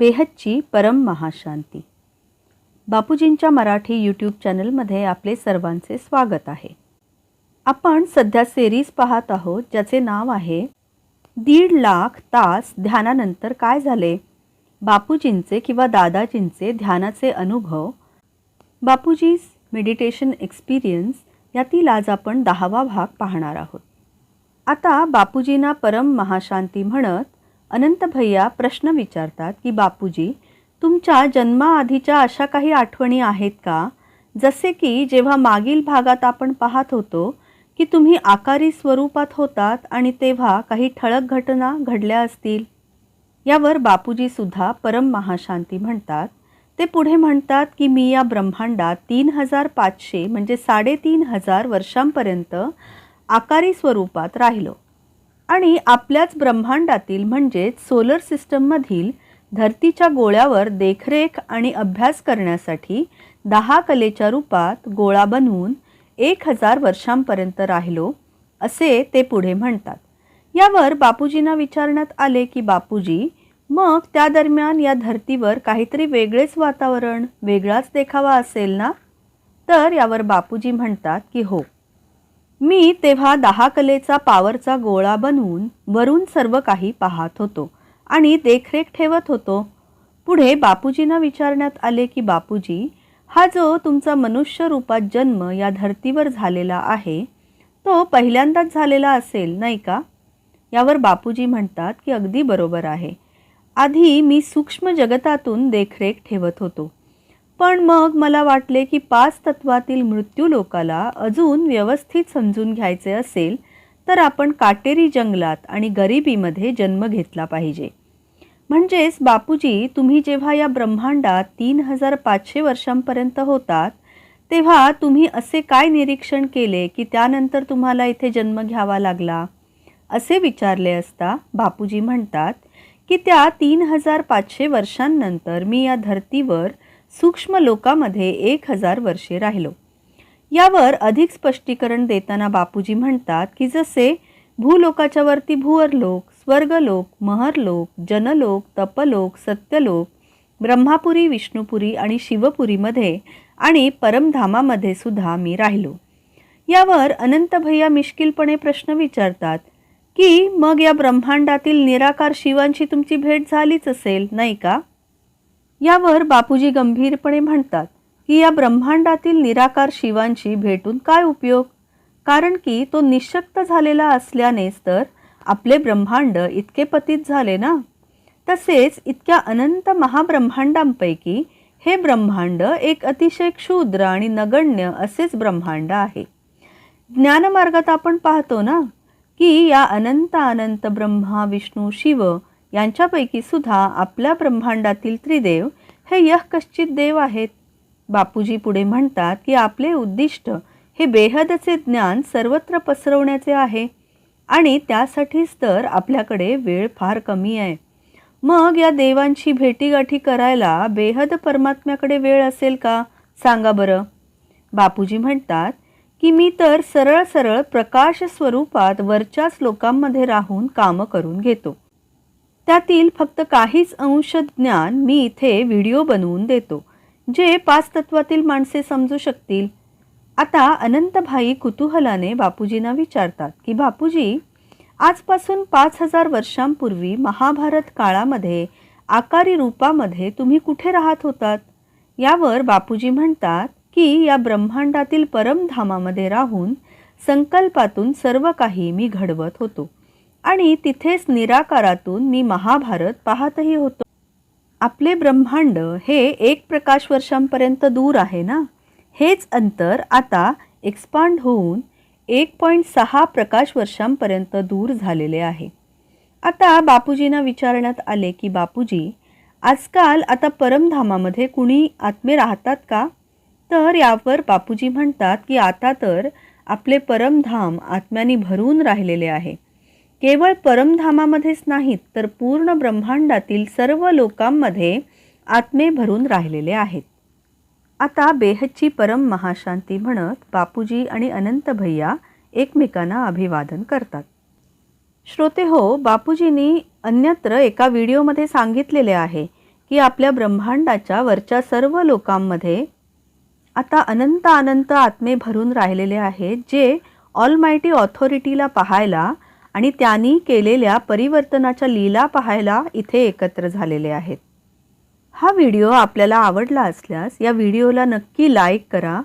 बेहदची परम महाशांती. बापूजींच्या मराठी यूट्यूब चॅनलमध्ये आपले सर्वांचे स्वागत आहे. आपण सध्या सेरीज पाहत आहोत ज्याचे नाव आहे दीड लाख तास ध्यानानंतर काय झाले? बापूजींचे किंवा दादाजींचे ध्यानाचे अनुभव बापूजीज मेडिटेशन एक्सपिरियन्स यातील आज आपण दहावा भाग पाहणार आहोत. आता बापूजींना परम महाशांती म्हणत अनंत भैया प्रश्न विचारतात की बापूजी तुमच्या जन्माआधीच्या अशा काही आठवणी आहेत का? जसे की जेव्हा मागील भागात आपण पाहत होतो की तुम्ही आकारी स्वरूपात होतात आणि तेव्हा काही ठळक घटना घडल्या असतील. यावर बापूजीसुद्धा परम महाशांती म्हणतात. ते पुढे म्हणतात की मी या ब्रह्मांडात तीन हजार पाचशे म्हणजे साडेतीन हजार वर्षांपर्यंत आकारी स्वरूपात राहिलो. आणि आपल्याच ब्रह्मांडातील म्हणजेच सोलर सिस्टममधील धरतीच्या गोळ्यावर देखरेख आणि अभ्यास करण्यासाठी दहा कलेच्या रूपात गोळा बनवून एक हजार वर्षांपर्यंत राहिलो असे ते पुढे म्हणतात. यावर बापूजींना विचारण्यात आले की बापूजी मग त्या दरम्यान या धर्तीवर काहीतरी वेगळेच वातावरण वेगळाच देखावा असेल ना? तर यावर बापूजी म्हणतात की हो. मी तेव्हा दहा कलेचा पावरचा गोळा बनवून वरून सर्व काही पाहत होतो आणि देखरेख ठेवत होतो. पुढे बापूजींना विचारण्यात आले की बापूजी हा जो तुमचा मनुष्य रूपात जन्म या धर्तीवर झालेला आहे तो पहिल्यांदाच झालेला असेल नाही का? यावर बापूजी म्हणतात की अगदी बरोबर आहे. आधी मी सूक्ष्म जगतातून देखरेख ठेवत होतो. पण मग मला वाटले की पाच तत्वातील मृत्यू लोकाला अजून व्यवस्थित समजून घ्यायचे असेल तर आपण काटेरी जंगलात आणि गरिबीमध्ये जन्म घेतला पाहिजे. म्हणजेच बापूजी तुम्ही जेव्हा या ब्रह्मांडात तीन हजार पाचशे वर्षांपर्यंत होतात तेव्हा तुम्ही असे काय निरीक्षण केले की त्यानंतर तुम्हाला इथे जन्म घ्यावा लागला? असे विचारले असता बापूजी म्हणतात की त्या तीन हजार पाचशे वर्षांनंतर मी या धर्तीवर सूक्ष्म लोकामध्ये एक हजार वर्षे राहिलो. यावर अधिक स्पष्टीकरण देताना बापूजी म्हणतात की जसे भूलोकाच्या वरती भूअरलोक स्वर्गलोक महरलोक जनलोक तपलोक सत्यलोक ब्रह्मापुरी विष्णुपुरी आणि शिवपुरीमध्ये आणि परमधामामध्ये सुद्धा मी राहिलो. यावर अनंत भैया मिश्किलपणे प्रश्न विचारतात की मग या ब्रह्मांडातील निराकार शिवांची तुमची भेट झालीच असेल नाही का? यावर बापूजी गंभीरपणे म्हणतात की या ब्रह्मांडातील निराकार शिवांची भेटून काय उपयोग? कारण की तो निशक्त झालेला असल्यानेच तर आपले ब्रह्मांड इतके पतित झाले ना? तसेच इतक्या अनंत महाब्रह्मांडांपैकी हे ब्रह्मांड एक अतिशय क्षुद्र आणि नगण्य असेच ब्रह्मांड आहे. ज्ञानमार्गात आपण पाहतो ना की या अनंत अनंत ब्रह्मा विष्णू शिव यांच्यापैकी सुद्धा आपल्या ब्रह्मांडातील त्रिदेव हे यह कश्चित देव आहेत. बापूजी पुढे म्हणतात की आपले उद्दिष्ट हे बेहदचे ज्ञान सर्वत्र पसरवण्याचे आहे आणि त्यासाठीच तर आपल्याकडे वेळ फार कमी आहे. मग या देवांची भेटीगाठी करायला बेहद परमात्म्याकडे वेळ असेल का? सांगा बरं. बापूजी म्हणतात की मी तर सरळ सरळ प्रकाश स्वरूपात वरच्याच लोकांमध्ये राहून कामं करून घेतो. त्यातील फक्त काहीच अंश ज्ञान मी इथे व्हिडिओ बनवून देतो जे पाच तत्वातील माणसे समजू शकतील. आता अनंतभाई कुतूहलाने बापूजींना विचारतात की बापूजी आजपासून पाच हजार वर्षांपूर्वी महाभारत काळामध्ये आकारी रूपामध्ये तुम्ही कुठे राहत होतात यावर बापूजी म्हणतात की या ब्रह्मांडातील परमधामामध्ये राहून संकल्पातून सर्व काही मी घडवत होतो. आणि तिथेच निराकारातून मी महाभारत पाहतही होतो. आपले ब्रह्मांड हे एक प्रकाश वर्षांपर्यंत दूर आहे ना? हेच अंतर आता एक्सपांड होऊन एक पॉईंट सहा प्रकाश वर्षांपर्यंत दूर झालेले आहे. आता बापूजींना विचारण्यात आले की बापूजी आजकाल आता परमधामामध्ये कुणी आत्मे राहतात का? तर यावर बापूजी म्हणतात की आता तर आपले परमधाम आत्म्यानी भरून राहिलेले आहे. केवळ परमधामामध्येच नाहीत तर पूर्ण ब्रह्मांडातील सर्व लोकांमध्ये आत्मे भरून राहिलेले आहेत. आता बेहच्ची परम महाशांती म्हणत बापूजी आणि अनंत भैया एकमेकांना अभिवादन करतात. श्रोते हो बापूजींनी अन्यत्र एका व्हिडिओमध्ये सांगितलेले आहे की आपल्या ब्रह्मांडाच्या वरच्या सर्व लोकांमध्ये आता अनंत अनंत आत्मे भरून राहिलेले आहेत जे ऑलमायटी ऑथॉरिटीला पाहायला आणि त्यांनी केलेल्या परिवर्तनाच्या लीला पाहायला इथे एकत्र झालेले आहेत. हा व्हिडिओ आपल्याला आवडला असल्यास या व्हिडिओला नक्की लाईक करा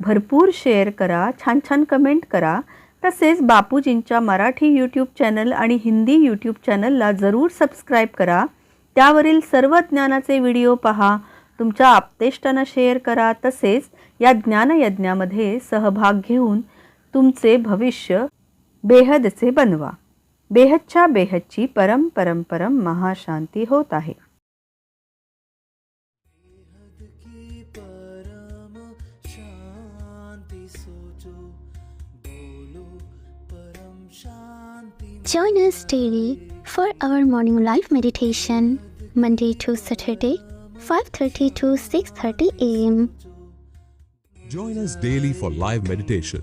भरपूर शेअर करा छान छान कमेंट करा. तसेच बापूजींच्या मराठी यूट्यूब चॅनल आणि हिंदी यूट्यूब चॅनलला जरूर सबस्क्राईब करा. त्यावरील सर्व ज्ञानाचे व्हिडिओ पहा. तुमच्या आपतेष्टांना शेअर करा. तसेच या ज्ञानयज्ञामध्ये सहभाग घेऊन तुमचे भविष्य बेहदचे बनवा बेहदच्या बेहदची परम परम परम महाशांती होत आहे की परम शांति सोचो बोलो परम शांति Join us daily for our morning live meditation, Monday to Saturday, 5:30 to 6:30 a.m. Join us daily for live meditation,